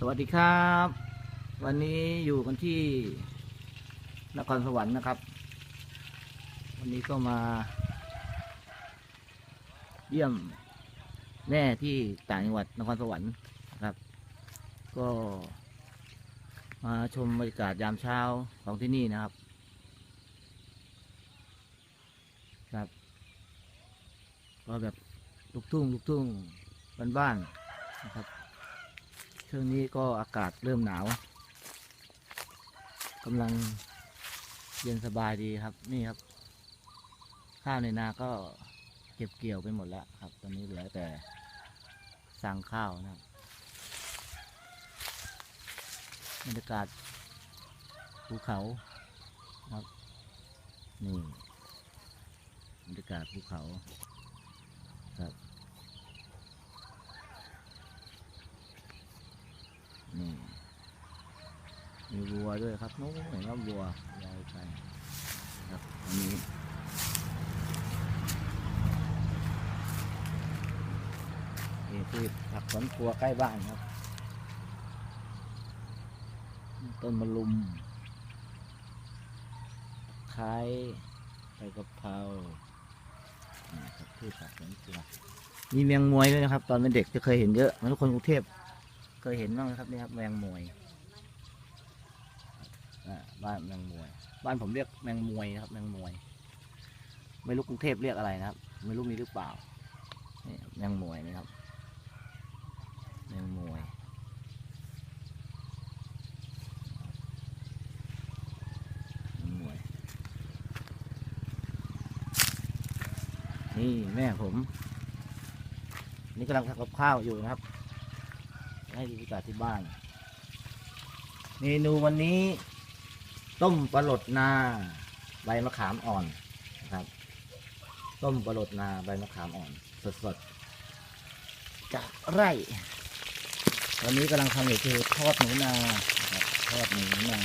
สวัสดีครับ วันนี้อยู่กันที่นครสวรรค์นะครับ วันนี้ก็มา เยี่ยมแม่ที่ต่างจังหวัดนครสวรรค์นะครับ ก็ มาชมบรรยากาศยามเช้าของที่นี่นะครับ ครับก็แบบลูกทุ่งลูกทุ่งบ้านๆนะครับ ช่วงนี้ก็อากาศเริ่มหนาวกำลังเย็นสบายดีครับนี่ครับ ข้าวในนาก็เก็บเกี่ยวไปหมดแล้วครับ ตอนนี้เหลือแต่สั่งข้าวนะครับบรรยากาศภูเขาครับนี่บรรยากาศภูเขาครับ นี่มีวัว ด้วยครับนู้นเห็นว่าวัวยาวไปครับอันนี้นี่คือผักสวนครัวใกล้บ้านครับ ต้นมะลุมคล้ายใบกะเพรานี่ครับพืชผักสวนครัวมีแมงมวยด้วยนะครับ ตอนเป็นเด็กจะเคยเห็นเยอะเหมันทุกคนกรุงเทพ เคยเห็นบ้างไหมครับนี่ครับแมงมวย บ้านแมงมวย บ้านผมเรียกแมงมวยนะครับ แมงมวย ไม่รู้กรุงเทพเรียกอะไรนะครับ ไม่รู้มีหรือเปล่านี่แมงมวยนะครับแมงมวยแมงมวยนี่แม่ผม นี่กำลังทำกับข้าวอยู่นะครับ ให้ดูบรรยากาศที่บ้าน เมนูวันนี้ ต้มปลาหลดนาใบมะขามอ่อนนะครับ ต้มปลาหลดนาใบมะขามอ่อน สดๆ จากไร่วันนี้กำลังทำอยู่คือทอดหนูนาครับทอดหนูนา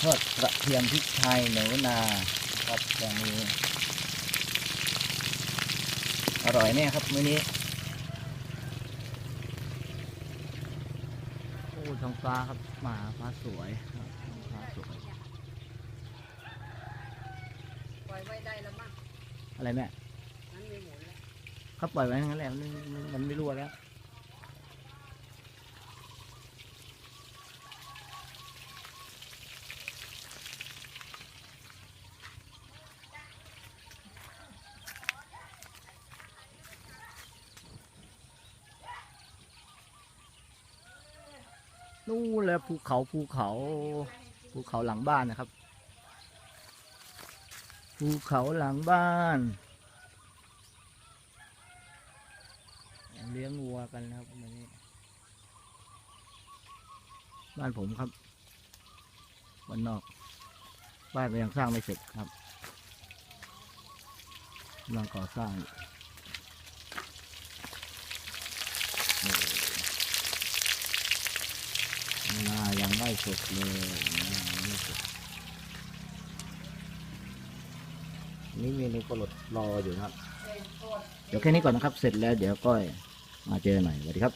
ทอดกระเทียมพริกไทยหนูนาครับอย่างนี้อร่อยแน่ครับมื้อนี้ โอ้ ท้องฟ้าครับหมาฟ้าสวยครับท้องฟ้าสวยปล่อยไว้ได้แล้วมั้งอะไรแม่มันไม่หมุนแล้วเขาปล่อยไว้งั้นแหละมันมันมันไม่รั่วแล้ว นู่นเลยภูเขาภูเขาภูเขาหลังบ้านนะครับ ภูเขาหลังบ้านเลี้ยงวัวกันนะครับวันนี้บ้านผมครับบ้านนอก บ้านยังสร้างไม่เสร็จครับกำลังก่อสร้างอยู่นี่นายัง ไม่สุกเลยไม่สุกนี่เมนูกระหลดรออยู่นะครับ เดี๋ยวแค่นี้ก่อนนะครับ เสร็จแล้วเดี๋ยวก็มาเจอหน่อยสวัสดีครับ